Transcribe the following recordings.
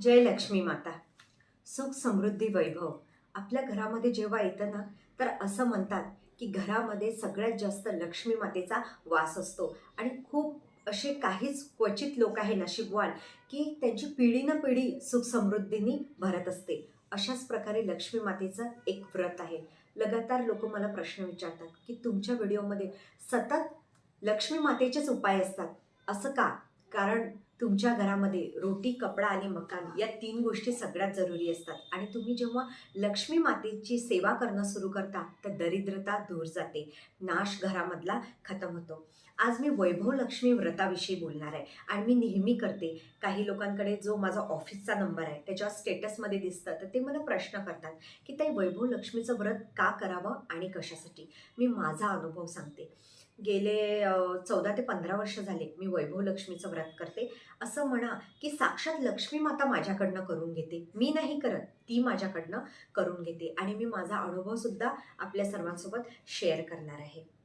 जय लक्ष्मी माता. सुख समृद्धी वैभव. आपल्या घरामध्ये जेव्हा येतं ना तर असं म्हणतात की घरामध्ये सगळ्यात जास्त लक्ष्मी मातेचा वास असतो. आणि खूप असे काहीच क्वचित लोक आहे नशीबवान की त्यांची पिढी न पिढी सुख समृद्धीनी भरत असते. अशाच प्रकारे लक्ष्मी मातेचं एक व्रत आहे. लगातार लोक मला प्रश्न विचारतात की तुमच्या व्हिडिओमध्ये सतत लक्ष्मी मातेचेच उपाय असतात. असं का? कारण तुमच्या घरामध्ये रोटी कपडा आणि मकान या तीन गोष्टी सगळ्यात जरुरी असतात. आणि तुम्ही जेव्हा लक्ष्मी मातेची सेवा करणं सुरू करता तर दरिद्रता दूर जाते. नाश घरामधला खतम होतो. आज मी वैभव लक्ष्मी व्रताविषयी बोलणार आहे आणि मी नेहमी करते. काही लोकांकडे जो माझा ऑफिसचा नंबर आहे त्याच्यावर स्टेटसमध्ये दिसतं तर ते मला प्रश्न करतात की ताई वैभव लक्ष्मीचं व्रत का करावं आणि कशासाठी? मी माझा अनुभव सांगते. गेले चौदा ते पंधरा वर्ष झाले मी वैभव लक्ष्मीचं व्रत करते. असं म्हणा की साक्षात लक्ष्मी माता माझ्याकडनं करून घेते. मी नाही करत ती माझ्याकडनं करून घेते. आणि मी माझा अनुभवसुद्धा आपल्या सर्वांसोबत शेअर करणार आहे.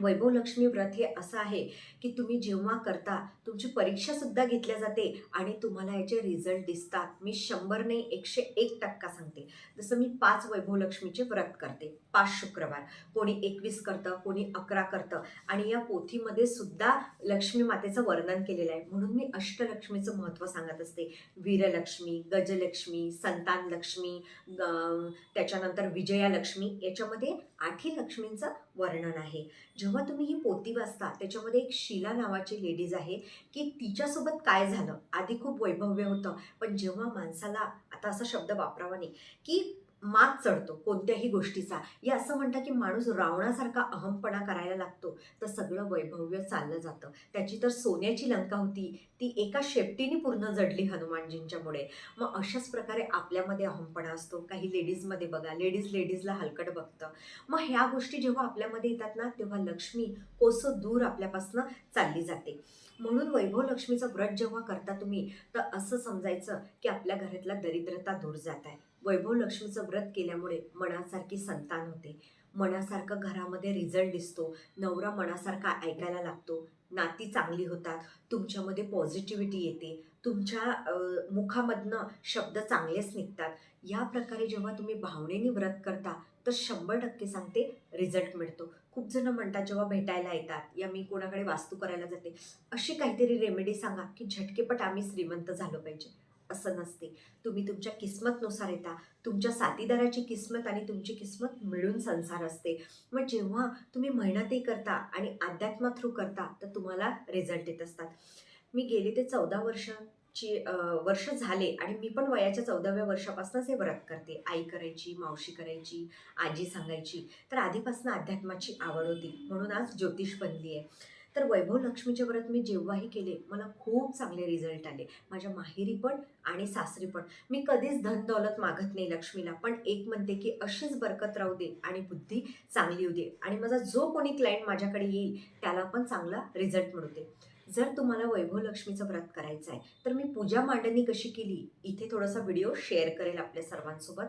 वैभवलक्ष्मी व्रत हे असं आहे की तुम्ही जेव्हा करता तुमची परीक्षासुद्धा घेतल्या जाते आणि तुम्हाला याचे रिझल्ट दिसतात. मी शंभर नाही एकशे एक टक्का सांगते. जसं मी पाच वैभवलक्ष्मीचे व्रत करते पाच शुक्रवार. कोणी एकवीस करतं कोणी अकरा करतं आणि या पोथीमध्ये सुद्धा लक्ष्मी मातेचं वर्णन केलेलं आहे. म्हणून मी अष्टलक्ष्मीचं महत्त्व सांगत असते. वीरलक्ष्मी गजलक्ष्मी संतानलक्ष्मी त्याच्यानंतर विजयालक्ष्मी याच्यामध्ये आठी लक्ष्मींचं वर्णन आहे. जेव्हा तुम्ही ही पोती वाचता त्याच्यामध्ये एक शीला नावाची लेडीज आहे की तिच्यासोबत काय झालं? आधी खूप वैभव्य होतं पण जेव्हा माणसाला आता असा शब्द वापरावा नाही की मात चढतो कोणत्याही गोष्टीचा. या असं म्हणतात की माणूस रावणासारखा अहमपणा करायला लागतो तर सगळं वैभव्य चाललं जातं. त्याची तर सोन्याची लंका होती ती एका शेपटीने पूर्ण जडली हनुमानजींच्यामुळे मग अशाच प्रकारे आपल्यामध्ये अहमपणा असतो काही लेडीजमध्ये बघा लेडीज लेडीजला हलकट बघतं. मग ह्या गोष्टी जेव्हा आपल्यामध्ये येतात ना तेव्हा लक्ष्मी कोसं दूर आपल्यापासनं चालली जाते. म्हणून वैभव लक्ष्मीचं व्रत जेव्हा करता तुम्ही तर असं समजायचं की आपल्या घरातला दरिद्रता दूर जात आहे. वैभव लक्ष्मीचं व्रत केल्यामुळे मनासारखी संतान होते. मनासारखं घरामध्ये रिझल्ट दिसतो. नवरा मनासारखा ऐकायला लागतो. नाती चांगली होतात. तुमच्यामध्ये पॉझिटिव्हिटी येते. तुमच्या मुखामधनं शब्द चांगलेच निघतात. या प्रकारे जेव्हा तुम्ही भावनेने व्रत करता तर शंभर टक्के सांगते रिझल्ट मिळतो. खूप जण म्हणतात जेव्हा भेटायला येतात या मी कोणाकडे वास्तू करायला जाते. अशी काहीतरी रेमेडी सांगा की झटकेपट आम्ही श्रीमंत झालो पाहिजे. असं नसते. तुम्ही तुमच्या किस्मतनुसार येता. तुमच्या साथीदाराची किस्मत आणि तुमची किस्मत मिळून संसार असते. मग जेव्हा तुम्ही मेहनतही करता आणि अध्यात्मा थ्रू करता तर तुम्हाला रिझल्ट येत असतात. मी गेले ते चौदा वर्षाची वर्ष झाले आणि मी पण वयाच्या चौदाव्या वर्षापासूनच हे व्रत करते. आई करायची मावशी करायची आजी सांगायची. तर आधीपासून अध्यात्माची आवड होती. म्हणून आज ज्योतिष बनली आहे तर वैभव लक्ष्मीचे व्रत मी जेव्हाही केले मला खूप चांगले रिझल्ट आले. माझ्या माहेरी पण आणि सासरी पण. मी कधीच धन दौलत मागत नाही लक्ष्मीला पण एक म्हणते की अशीच बरकत राहू दे आणि बुद्धी चांगली होऊ दे. आणि माझा जो कोणी क्लायंट माझ्याकडे येईल त्याला पण चांगला रिझल्ट मिळू दे. जर तुम्हाला वैभव लक्ष्मीचं व्रत करायचं आहे तर मी पूजा मांडणी कशी केली? इथे थोडासा व्हिडिओ शेअर करेल आपल्या सर्वांसोबत.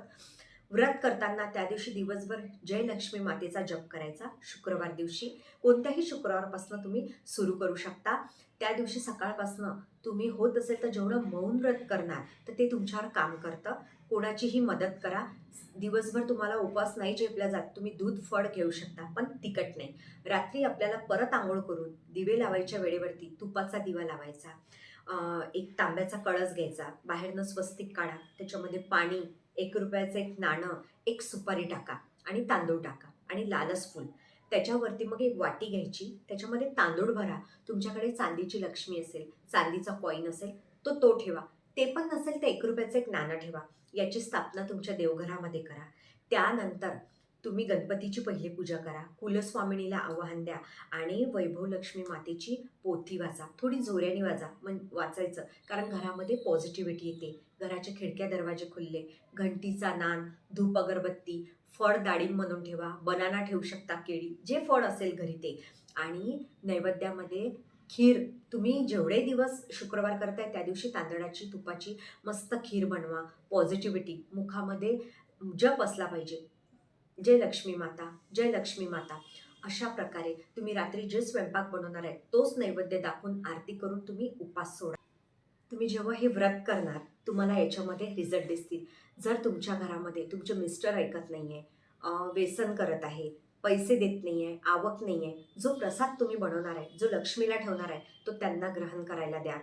व्रत करताना त्या दिवशी दिवसभर जयलक्ष्मी मातेचा जप करायचा. शुक्रवार दिवशी कोणत्याही शुक्रवारपासून तुम्ही सुरू करू शकता. त्या दिवशी सकाळपासनं तुम्ही होत असेल तर जेवढं मौन व्रत करणार तर ते तुमच्यावर काम करतं. कोणाचीही मदत करा. दिवसभर तुम्हाला उपवास नाही झेपला जात तुम्ही दूध फळ घेऊ शकता पण तिखट नाही. रात्री आपल्याला परत आंघोळ करून दिवे लावायच्या वेळेवरती तुपाचा दिवा लावायचा. एक तांब्याचा कळस घ्यायचा बाहेरनं स्वस्तिक काढा त्याच्यामध्ये पाणी एक रुपयाचं एक नाणं एक सुपारी टाका आणि तांदूळ टाका आणि लालच फूल. त्याच्यावरती मग एक वाटी घ्यायची त्याच्यामध्ये तांदूळ भरा. तुमच्याकडे चांदीची लक्ष्मी असेल चांदीचा कॉईन असेल तो तो ठेवा. ते पण नसेल तर एक रुपयाचं एक नाणं ठेवा. याची स्थापना तुमच्या देवघरामध्ये करा. त्यानंतर तुम्ही गणपतीची पहिली पूजा करा. कुलस्वामिनीला आवाहन द्या आणि वैभव लक्ष्मी मातेची पोथी वाचा. थोडी जोऱ्याने वाचा म्हण वाचायचं. कारण घरामध्ये पॉझिटिव्हिटी येते. घराच्या खिडक्या दरवाजे खुलले. घंटीचा नान धूप अगरबत्ती फळ डाळिंब म्हणून ठेवा. बनाना ठेवू शकता केळी. जे फळ असेल घरी ते. आणि नैवेद्यामध्ये खीर. तुम्ही जेवढे दिवस शुक्रवार करताय त्या दिवशी तांदळाची तुपाची मस्त खीर बनवा. पॉझिटिव्हिटी मुखामध्ये जप असला पाहिजे. जय लक्ष्मी माता जय लक्ष्मी माता. अशा प्रकारे तुम्ही रात्री जे स्वयंपाक बनवणार आहे तोच नैवेद्य दाखवून आरती करून तुम्ही उपास सोडा. तुम्ही जेव्हा हे व्रत करणार तुम्हाला याच्यामध्ये रिझल्ट दिसतील. जर तुमच्या घरामध्ये तुमचे मिस्टर ऐकत नाही आहे व्यसन करत आहे पैसे देत नाही आहे आवक नाही आहे जो प्रसाद तुम्ही बनवणार आहे जो लक्ष्मीला ठेवणार आहे तो त्यांना ग्रहण करायला द्या.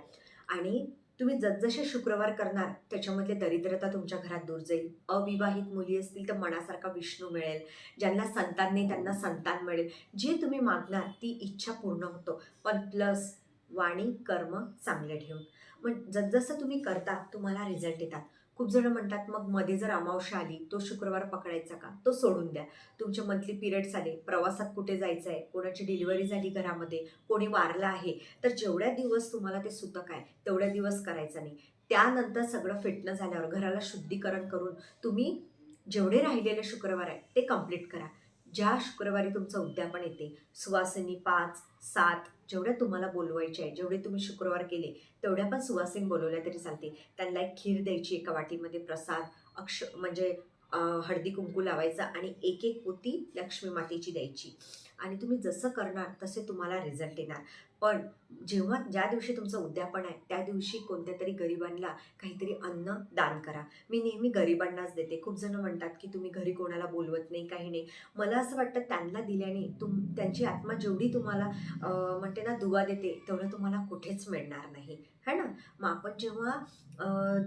आणि तुम्ही जसजसे शुक्रवार करणार त्याच्यामधले दरिद्रता तुमच्या घरात दूर जाईल. अविवाहित मुली असतील तर मनासारखा विष्णू मिळेल ज्यांना संतान नाही त्यांना संतान मिळेल. जे तुम्ही मागणार ती इच्छा पूर्ण होतो. पण प्लस वाणी कर्म चांगले ठेवून. मग जसजसं तुम्ही करता तुम्हाला रिझल्ट येतात. खूप जण म्हणतात मग मध्ये जर अमावस्या आली तो शुक्रवार पकडायचा का? तो सोडून द्या. तुमचे मंथली पिरियड्स आले प्रवासात कुठे जायचं आहे कोणाची डिलिव्हरी झाली घरामध्ये? कोणी वारला आहे? तर जेवढ्या दिवस तुम्हाला ते सुतक आहे तेवढ्या दिवस करायचं नाही. त्यानंतर सगळं फिटणं झाल्यावर घराला शुद्धीकरण करून तुम्ही जेवढे राहिलेले शुक्रवार आहे ते कंप्लीट करा. ज्या शुक्रवारी तुमचं उद्यापन येते सुवासिनी पाच सात जेवढ्या तुम्हाला बोलवायचे आहे जेवढे तुम्ही शुक्रवार केले तेवढ्या पण सुवासिनी बोलवल्या तरी चालते त्यांना एक खीर द्यायची एका वाटीमध्ये प्रसाद अक्ष म्हणजे हळदी कुंकू लावायचा आणि एक एक पोती लक्ष्मी मातेची द्यायची. आणि तुम्ही जसं करणार तसे तुम्हाला रिझल्ट येणार. पण जेव्हा ज्या दिवशी तुमचं उद्यापन आहे त्या दिवशी कोणत्या तरी गरिबांना काहीतरी अन्न दान करा. मी नेहमी गरिबांनाच देते. खूप जण म्हणतात की तुम्ही घरी कोणाला बोलवत नाही काही नाही. मला असं वाटतं त्यांना दिल्याने तुम त्यांची आत्मा जेवढी तुम्हाला म्हणते ना दुवा देते तेवढं तुम्हाला कुठेच मिळणार नाही. है ना? मग आपण जेव्हा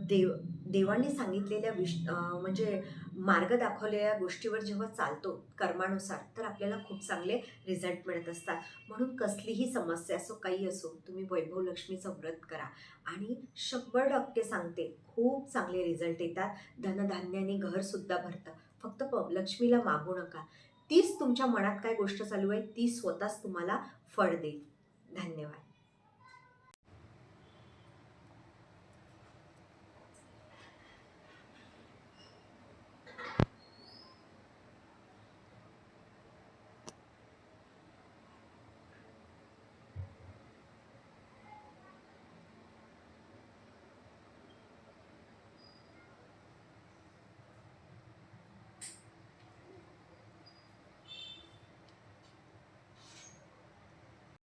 देव देवांनी सांगितलेल्या विश म्हणजे मार्ग दाखवलेल्या गोष्टीवर जेव्हा चालतो कर्मानुसार तर आपल्याला खूप चांगले रिझल्ट मिळत असतात. म्हणून कसलीही समस्या असो काही असो तुम्ही वैभव लक्ष्मीचं व्रत करा. आणि शंभर टक्के सांगते खूप चांगले रिझल्ट येतात. धनधान्याने घरसुद्धा भरतं. फक्त प लक्ष्मीला मागू नका. तीच तुमच्या मनात काय गोष्ट चालू आहे ती स्वतःच तुम्हाला फळ देईल. धन्यवाद.